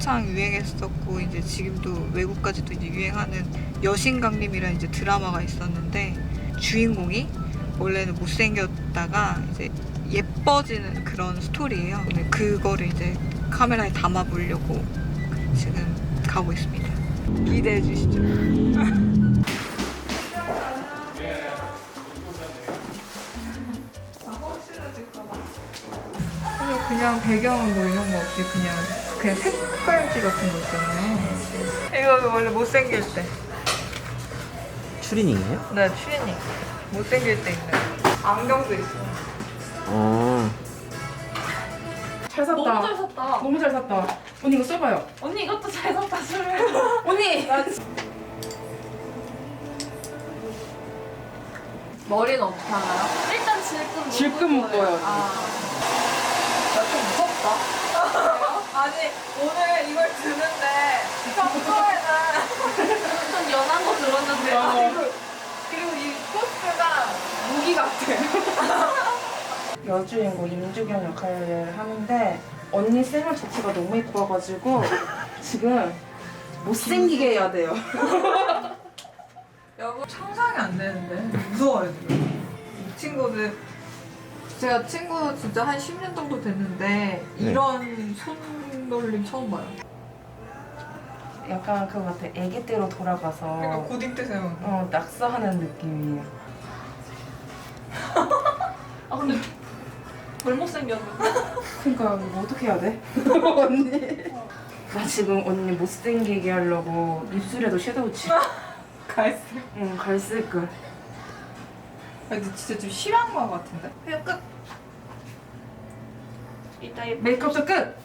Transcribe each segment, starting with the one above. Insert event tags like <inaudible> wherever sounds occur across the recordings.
한창 유행했었고 이제 지금도 외국까지도 이제 유행하는 여신강림이라는 이제 드라마가 있었는데 주인공이 원래는 못생겼다가 이제 예뻐지는 그런 스토리예요. 근데 그거를 이제 카메라에 담아보려고 지금 가고 있습니다. 기대해 주시죠. <laughs> 그냥 배경은 뭐 이런 거 없이 그냥 그냥 색깔지 같은 거 있잖아요. 이거 원래 못생길 때. 추리닝이에요? 네, 추리닝. 못생길 때 있는. 안경도 있어. 어. 잘 샀다. 너무 잘 샀다. 너무 잘 샀다. 언니 이거 써봐요. 언니 이것도 잘 샀다 술을. <laughs> 언니. 머리는 어떻게 하나요? 일단 질끈 질끈 묶어요. 아. 나 좀 무섭다. 아니, 오늘 이걸 드는데 평소에는 좀 연한 거 들었는데. 어. 그리고, 그리고 이 코스가 무기 같아. <laughs> 여주인공 임주경 역할을 하는데 언니 쌩얼 자체가 너무 예뻐가지고 지금 못생기게 해야 돼요. 여보 상상이 안 되는데 무서워요 지금 이 친구는 제가 친구 진짜 한 10년 정도 됐는데 네. 이런 손놀림 처음 봐요 약간 그거 같아. 애기 때로 돌아가서 그러니까 고딩 때 세운 어, 낙서하는 느낌이에요. 아 근데 덜 못생겼는데. 그러니까 이거 어떻게 해야 돼? <laughs> 언니. 나 지금 언니 못생기게 하려고 입술에도 섀도우 칠. <laughs> 갈색 응, 갈색깔. 근데 진짜 좀 심한 거 같은데 그냥 끝 이따 이 메이크업도 끝!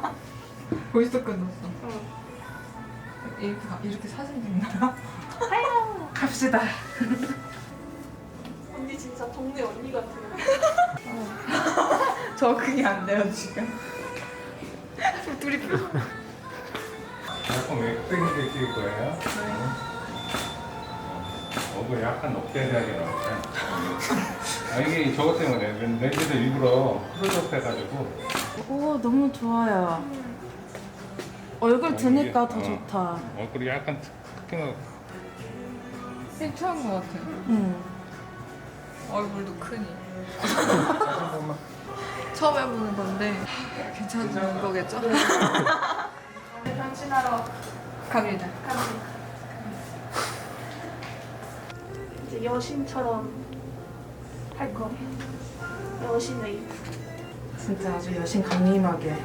<laughs> 벌써 끝났어 이렇게, 이렇게 사진 찍나요? <laughs> 갑시다. <laughs> 언니 진짜 동네 언니 같아요. 적응이 안 돼요 지금 둘이 표정 약간 왜 찍을 거예요? 얼굴 약간 넉대하게 나오네. 아 이게 저것 때문에 렌즈를 일부러 클로즈업 해가지고 오, 너무 좋아요. 얼굴 드니까 더 어. 좋다. 얼굴이 약간 특- 특징을 괜찮은 거 같아 응. 얼굴도 크니 <laughs> 처음 해보는 건데 괜찮은 거겠죠? <laughs> 변신하러 갑니다 갑니다. 이제 여신처럼 할 거예요. 여신의 진짜 아주 여신 강림하게.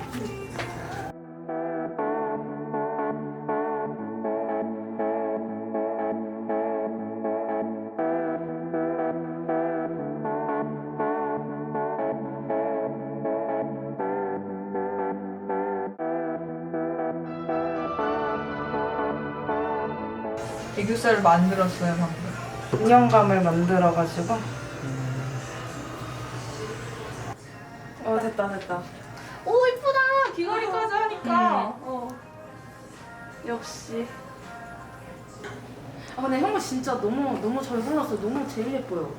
애교살을 만들었어요 방금 인형감을 만들어가지고. 어, 됐다, 됐다. 오 이쁘다. 귀걸이까지 하니까. 어. 역시. 아, 근데 형아 진짜 너무, 너무 잘 골랐어. 너무 제일 예뻐요.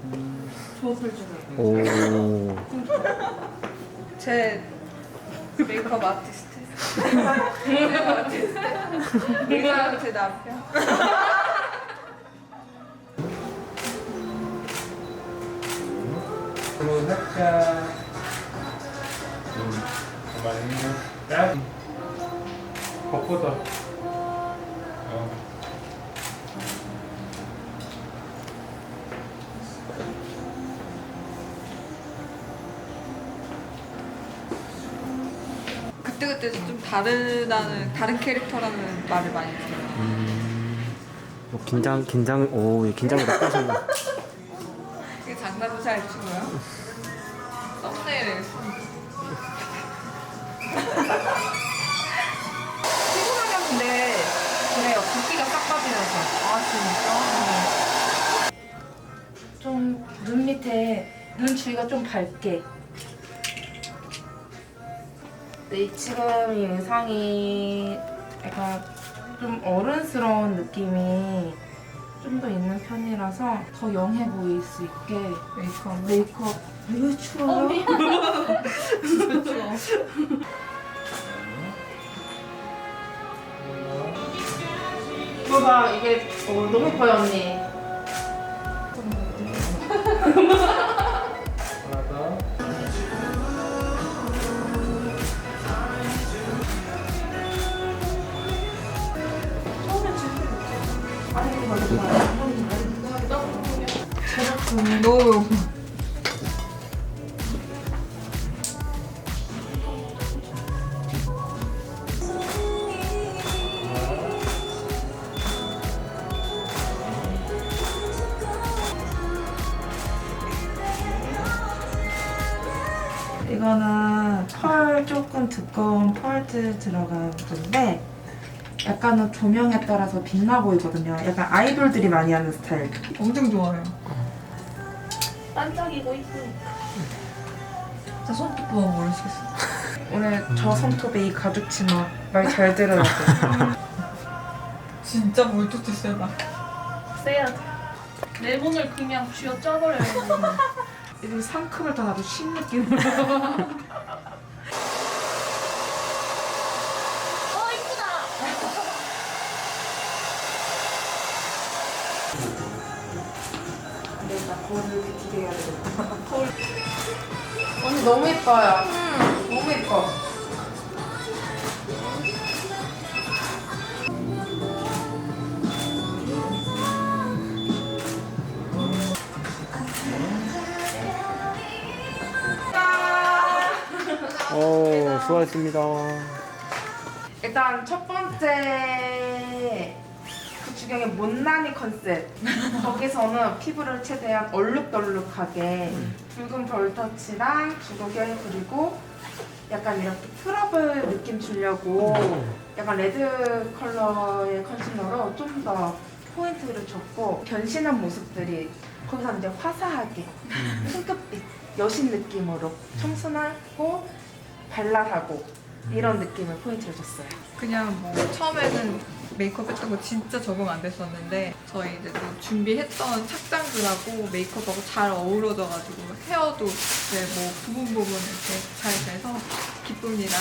조합을. 오. <laughs> 제 메이크업 아티스트 <laughs> 메이크업 아티스트 이 사람은 제 남편 <laughs> 그리고 살짝 음, 많이 딱 겉보다 어. 그때그때 좀 다르다는 다른 캐릭터라는 말을 많이 들어요 음. 어, 긴장 긴장 오 긴장을 나쁘셨네. <laughs> 장난도 잘 치고요 썸네일에 피곤하면 근데 그래요 붓기가 싹 빠지면서 아 진짜? 좀 눈 밑에 눈 주위가 좀 밝게. 네, 지금 이 의상이 약간 좀 어른스러운 느낌이 좀 더 있는 편이라서 더 영해 보일 수 있게 메이크업. 메이크업. 왜 추워요? 진짜 추워. 봐봐 이게 어, 너무 커요 언니. 예뻐요. 너무 이거는 펄 조금 두꺼운 펄들 들어간 건데 약간은 조명에 따라서 빛나 보이거든요. 약간 아이돌들이 많이 하는 스타일. 엄청 좋아요. 반짝이고 이쁘니까. 진짜 손톱 보면 모르시겠어. 오늘 저 손톱에 이 가죽 치마 말 잘 들어야 돼. <laughs> 진짜 물토트 세다. 세야 돼. 내 몸을 그냥 쥐어 짜버려야 돼. <laughs> 이거 상큼을 더 나도 신 느낌으로. <laughs> 거울을 디테일해야 되겠다. 거울. 언니 너무 예뻐요. 너무 예뻐. 오, 수고하셨습니다. 일단 첫 번째 그 주경의 못난이 컨셉. <laughs> 거기서는 피부를 최대한 얼룩덜룩하게 붉은 볼터치랑 주걱열 그리고 약간 이렇게 트러블 느낌 주려고 약간 레드 컬러의 컨실러로 좀 더 포인트를 줬고 변신한 모습들이 거기서 이제 화사하게 핑크빛 여신 느낌으로 청순하고 발랄하고 이런 느낌을 포인트를 줬어요. 그냥 뭐 처음에는 메이크업 했던 거 진짜 적응 안 됐었는데 저희 이제 또 준비했던 착장들하고 메이크업하고 잘 어우러져가지고 헤어도 이제 뭐 부분 부분 이렇게 잘 돼서 기쁩니다.